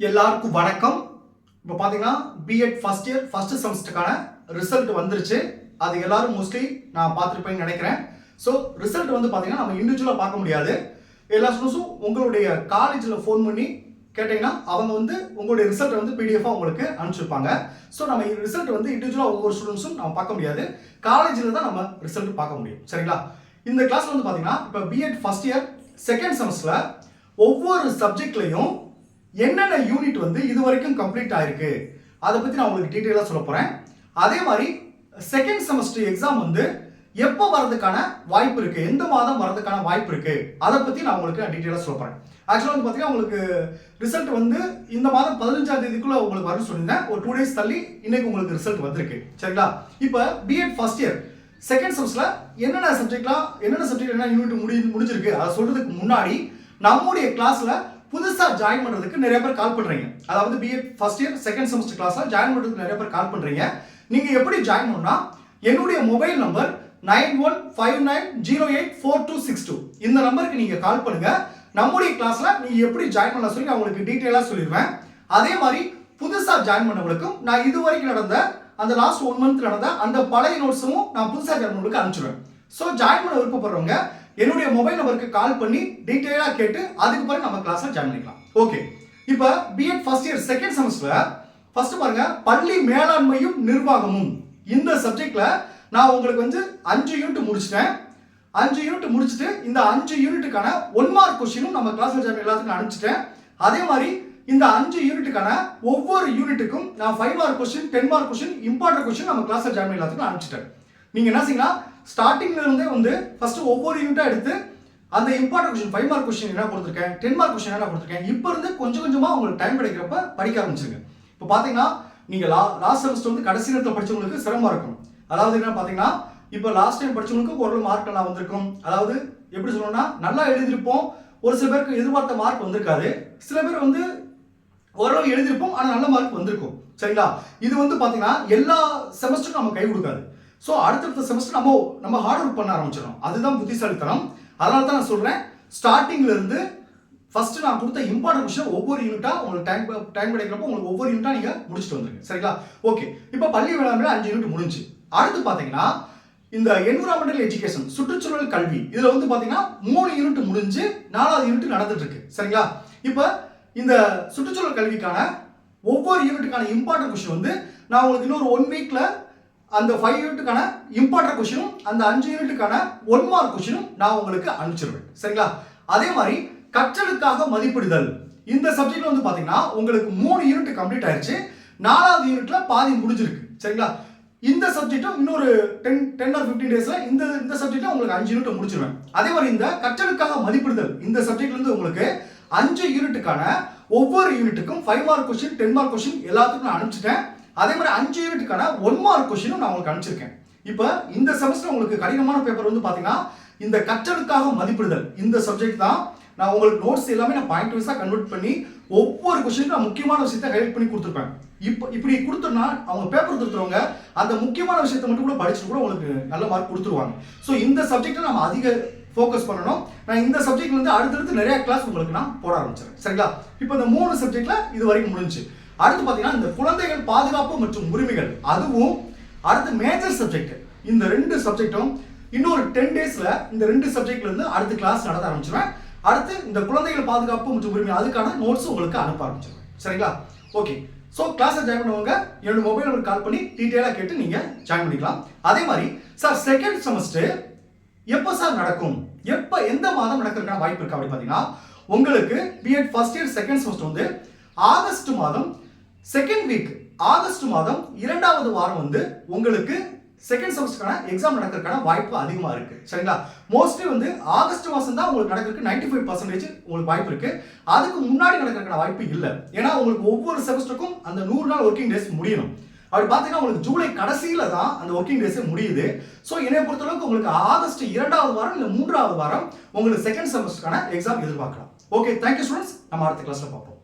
எல்லாருக்கும் வணக்கம். இப்போ பார்த்தீங்கன்னா பிஎட் ஃபஸ்ட் இயர் ஃபர்ஸ்ட் செமஸ்டருக்கான ரிசல்ட் வந்துருச்சு. அது எல்லாரும் மோஸ்ட்லி நான் பார்த்துருப்பேன்னு நினைக்கிறேன். ஸோ ரிசல்ட் வந்து பார்த்தீங்கன்னா நம்ம இண்டிவிஜுவலாக பார்க்க முடியாது. எல்லா ஸ்டூடெண்ட்ஸும் உங்களுடைய காலேஜில் ஃபோன் பண்ணி கேட்டிங்கன்னா அவங்க வந்து உங்களுடைய ரிசல்ட்டை வந்து பிடிஎஃபாக உங்களுக்கு அனுப்பிச்சிருப்பாங்க. ஸோ நம்ம ரிசல்ட் வந்து இண்டிவிஜுவலாக ஒவ்வொரு ஸ்டூடெண்ட்ஸும் நம்ம பார்க்க முடியாது. காலேஜில் தான் நம்ம ரிசல்ட் பார்க்க முடியும். சரிங்களா? இந்த கிளாஸ் வந்து பார்த்தீங்கன்னா இப்போ பிஎட் ஃபர்ஸ்ட் இயர் செகண்ட் செமஸ்டரில் ஒவ்வொரு சப்ஜெக்ட்லையும் என்னென்ன யூனிட் வந்து இது வரைக்கும் கம்ப்ளீட் ஆயிருக்கு? அதை பற்றி நான் உங்களுக்கு டீட்டெயிலாக சொல்ல போகிறேன் அதே மாதிரி செகண்ட் செமஸ்டர் எக்ஸாம் வந்து எப்போ வரதுக்கான வாய்ப்பு இருக்கு? எந்த மாதம் வரதுக்கான வாய்ப்பு இருக்கு? அதை பற்றி நான் உங்களுக்கு டீட்டெயிலாக சொல்ல போகிறேன் ஆக்சுவலாக வந்து பார்த்தீங்கன்னா உங்களுக்கு ரிசல்ட் வந்து இந்த மாதம் பதினஞ்சாம் தேதிக்குள்ள உங்களுக்கு வரும்னு சொல்லியிருந்தேன் ஒரு டூ டேஸ் தள்ளி இன்னைக்கு உங்களுக்கு ரிசல்ட் வந்திருக்கு. சரிங்களா? இப்போ B Ed first year second செமஸ்டர்ல என்னென்ன சப்ஜெக்ட்லாம் என்னென்ன சப்ஜெக்ட் என்ன யூனிட் முடி முடிஞ்சிருக்கு? அதை சொல்றதுக்கு முன்னாடி நம்முடைய கிளாஸ்ல புதுசாக ஜாயின் பண்ணுறதுக்கு நிறைய பேர் கால் பண்ணுறீங்க அதாவது BEd first year second semester கிளாஸாக ஜாயின் பண்ணுறதுக்கு நிறைய பேர் கால் பண்ணுறீங்க நீங்கள் எப்படி ஜாயின் பண்ணால் என்னுடைய mobile number nine one five nine zero eight four two six two. இந்த நம்பருக்கு நீங்கள் கால் பண்ணுங்கள் நம்முடைய கிளாஸில் நீங்கள் எப்படி ஜாயின் பண்ண சொல்லி நான் உங்களுக்கு டீட்டெயிலாக சொல்லிடுவேன். அதே மாதிரி புதுசாக ஜாயின் பண்ணவங்களுக்கும் நான் இது வரைக்கும் நடந்த அந்த லாஸ்ட் ஒன் மந்த் நடந்த அந்த பழைய நோட்ஸும் நான் புதுசாக ஜாயின் பண்ணவங்களுக்கு அனுப்பிச்சிடுவேன். ஸோ ஜாயின் பண்ண விருப்பப்படுறவங்க என்னுடைய மொபைல் நம்பருக்கு கால் பண்ணி டீட்டெயிலாக கேட்டு அதுக்கு பிறகு நம்ம கிளாஸ்ல ஜாயின் பண்ணிக்கலாம். ஓகே இப்போ BEd first year second semester first பாருங்க பள்ளி மேலாண்மையும் நிர்வாகமும். இந்த சப்ஜெக்ட்ல நான் உங்களுக்கு வந்து அஞ்சு யூனிட் முடிச்சிட்டேன். அஞ்சு யூனிட் முடிச்சுட்டு இந்த அஞ்சு யூனிட்டுக்கான ஒன் மார்க் கொஸ்டினும் நம்ம கிளாஸ்ல ஜாயின் எல்லாத்துக்கும் அனுப்பிச்சிட்டேன். அதே மாதிரி இந்த அஞ்சு யூனிட்டுக்கான ஒவ்வொரு யூனிட்டுக்கும் நான் five mark question ten mark question important question நம்ம கிளாஸ்ல ஜாயின் எல்லாத்துக்கும் அனுப்பிச்சிட்டேன். நீங்க என்ன செய்யலாம் ஸ்டார்டிங்ல இருந்தே வந்து ஃபர்ஸ்ட் ஒவ்வொரு யூனிட்டா எடுத்து அந்த important question five mark question என்ன கொடுத்துருக்கேன் டென் மார்க் கொஸ்டின் என்ன கொடுத்துருக்கேன் இப்போ இருந்து கொஞ்சம் கொஞ்சமா உங்களுக்கு டைம் கிடைக்கிறப்ப படிக்க ஆரம்பிச்சிருங்க. இப்போ பாத்தீங்கன்னா நீங்க லா லாஸ்ட் செமஸ்டர் வந்து கடைசி நேரத்தில் படிச்சவங்களுக்கு சிரமமா இருக்கும். அதாவது என்ன பாத்தீங்கன்னா இப்போ லாஸ்ட் டைம் படிச்சவங்களுக்கு ஓரளவு மார்க் நல்லா வந்திருக்கும். அதாவது எப்படி சொல்லணும்னா நல்லா எழுதியிருப்போம். ஒரு சில பேருக்கு எதிர்பார்த்த மார்க் வந்திருக்காது. சில பேர் வந்து ஓரளவு எழுதியிருப்போம் ஆனால் நல்ல மார்க் வந்திருக்கும். சரிங்களா? இது வந்து பார்த்தீங்கன்னா எல்லா செமஸ்டரும் நம்ம கை கொடுக்காது. ஸோ அடுத்தடுத்த செமஸ்டர் நம்ம நம்ம ஹார்ட் ஒர்க் பண்ண ஆரம்பிச்சிடும் அதுதான் புத்திசாலித்தனம். அதனால தான் நான் சொல்கிறேன் ஸ்டார்டிங்லேருந்து ஃபஸ்ட்டு நான் கொடுத்த இம்பார்ட்டன்ட் விஷயம் ஒவ்வொரு யூனிட்டாக உங்களுக்கு டைம் டைம் கிடைக்கிறப்போ உங்களுக்கு ஒவ்வொரு யூனிட்டாக நீங்கள் முடிச்சுட்டு வந்துருங்க. சரிங்களா? ஓகே இப்போ பள்ளி வேளாண்மையில் அஞ்சு யூனிட் முடிஞ்சு. அடுத்து பார்த்தீங்கன்னா இந்த என்விரான்மெண்டல் எஜுகேஷன் சுற்றுச்சூழல் கல்வி. இதில் வந்து பார்த்தீங்கன்னா மூணு யூனிட் முடிஞ்சு நாலாவது யூனிட் நடந்துட்டு இருக்கு சரிங்களா? இப்போ இந்த சுற்றுச்சூழல் கல்விக்கான ஒவ்வொரு யூனிட்டுக்கான இம்பார்ட்டன்ட் கொஸ்டின் வந்து நான் உங்களுக்கு இன்னொரு ஒன் வீக்கில் அந்த ஃபைவ் யூனிட்டுக்கான இம்பார்ட்டன்ட் கொஷினும் அந்த அஞ்சு யூனிட்டுக்கான ஒன் மார்க் கொஷினும் நான் உங்களுக்கு அனுப்பிச்சிருவேன். சரிங்களா? அதே மாதிரி கற்றலுக்காக மதிப்பிடுதல். இந்த சப்ஜெக்ட்ல வந்து பார்த்தீங்கன்னா உங்களுக்கு மூணு யூனிட் கம்ப்ளீட் ஆயிடுச்சு நாலாவது யூனிட்ல பாதி முடிஞ்சிருக்கு. சரிங்களா? இந்த சப்ஜெக்டும் இன்னொரு டென் டென் ஆர் ஃபிஃப்டீன் டேஸ்ல இந்த இந்த சப்ஜெக்ட்ல உங்களுக்கு அஞ்சு யூனிட் முடிச்சிருவேன். அதே மாதிரி இந்த கற்றலுக்காக மதிப்பிடுதல். இந்த சப்ஜெக்ட்ல இருந்து உங்களுக்கு அஞ்சு யூனிட்டுக்கான ஒவ்வொரு யூனிட்டுக்கும் five mark question ten mark question எல்லாத்துக்கும் நான் அனுப்பிச்சிட்டேன். அதே மாதிரி அஞ்சு யூனிட்டுக்கான ஒன் மார்க் கொஸ்டினும் நான் உங்களுக்கு அனுப்பிச்சிருக்கேன். இப்போ இந்த செமஸ்டர் உங்களுக்கு கடினமான பேப்பர் வந்து பார்த்தீங்கன்னா இந்த கற்றலுக்காக மதிப்பிடுதல். இந்த சப்ஜெக்ட் தான் நான் உங்களுக்கு நோட்ஸ் எல்லாமே நான் பாயிண்ட் வைஸாக கன்வெர்ட் பண்ணி ஒவ்வொரு கொஸ்டினுக்கும் நான் முக்கியமான விஷயத்தை ஹைலைட் பண்ணி கொடுத்துருப்பேன். இப்போ இப்படி கொடுத்தோம்னா அவங்க பேப்பர் கொடுத்துருவங்க அந்த முக்கியமான விஷயத்தை மட்டும் கூட படிச்சுட்டு கூட உங்களுக்கு நல்ல மார்க் கொடுத்துருவாங்க. ஸோ இந்த சப்ஜெக்ட்டை நம்ம அதிக ஃபோக்கஸ் பண்ணணும். நான் இந்த சப்ஜெக்ட் வந்து அடுத்தடுத்து நிறைய கிளாஸ் உங்களுக்கு நான் போட ஆரம்பிச்சிடுறேன். சரிங்களா? இப்போ இந்த மூணு சப்ஜெக்டில் இது வரைக்கும் முடிஞ்சு அடுத்து பார்த்தீங்கன்னா இந்த குழந்தைகள் பாதுகாப்பு மற்றும் உரிமைகள் அதுவும் அடுத்து மேஜர் சப்ஜெக்ட் இந்த ரெண்டு சப்ஜெக்டும் இன்னொரு டென் டேஸ்ல இந்த ரெண்டு சப்ஜெக்ட்ல இருந்து அடுத்த கிளாஸ் நடத்த ஆரம்பிச்சிருவேன். அடுத்து இந்த குழந்தைகள் பாதுகாப்பு மற்றும் உரிமை அதுக்கான நோட்ஸ் உங்களுக்கு அனுப்ப ஆரம்பிச்சிருவேன். சரிங்களா? ஓகே ஸோ கிளாஸை ஜாயின் பண்ணவங்க என்னோட மொபைல் நம்பர் கால் பண்ணி டீட்டெயிலாக கேட்டு நீங்க ஜாயின் பண்ணிக்கலாம். அதே மாதிரி சார் செகண்ட் செமஸ்டர் எப்போ சார் நடக்கும்? எப்போ எந்த மாதம் நடக்கிறதுக்கான வாய்ப்பு இருக்கு அப்படின்னு பார்த்தீங்கன்னா உங்களுக்கு BEd first year second semester வந்து ஆகஸ்ட் மாதம் செகண்ட் வீக் ஆகஸ்ட் மாதம் இரண்டாவது வாரம் வந்து உங்களுக்கு செகண்ட் செமஸ்டருக்கான எக்ஸாம் நடக்கிறதுக்கான வாய்ப்பு அதிகமாக இருக்கு. சரிங்களா? மோஸ்ட்லி வந்து ஆகஸ்ட் மாதம் தான் உங்களுக்கு நடக்கிறதுக்கு நைன்டி ஃபைவ் பர்சன்டேஜ் உங்களுக்கு வாய்ப்பு இருக்கு. அதுக்கு முன்னாடி நடக்கிறதுக்கான வாய்ப்பு இல்லை. ஏன்னா உங்களுக்கு ஒவ்வொரு செமஸ்டருக்கும் அந்த நூறு நாள் ஒர்க்கிங் டேஸ் முடியணும். அப்படி பார்த்தீங்கன்னா உங்களுக்கு ஜூலை கடைசியில் தான் அந்த ஒர்க்கிங் டேஸே முடியுது. ஸோ என்னை பொறுத்தளவுக்கு உங்களுக்கு ஆகஸ்ட் இரண்டாவது வாரம் இல்லை மூன்றாவது வாரம் உங்களுக்கு செகண்ட் செமஸ்டருக்கான எக்ஸாம் எதிர்பார்க்கலாம். ஓகே தேங்க்யூ ஸ்டூடெண்ட்ஸ் நம்ம அடுத்த கிளாஸில் பார்ப்போம்.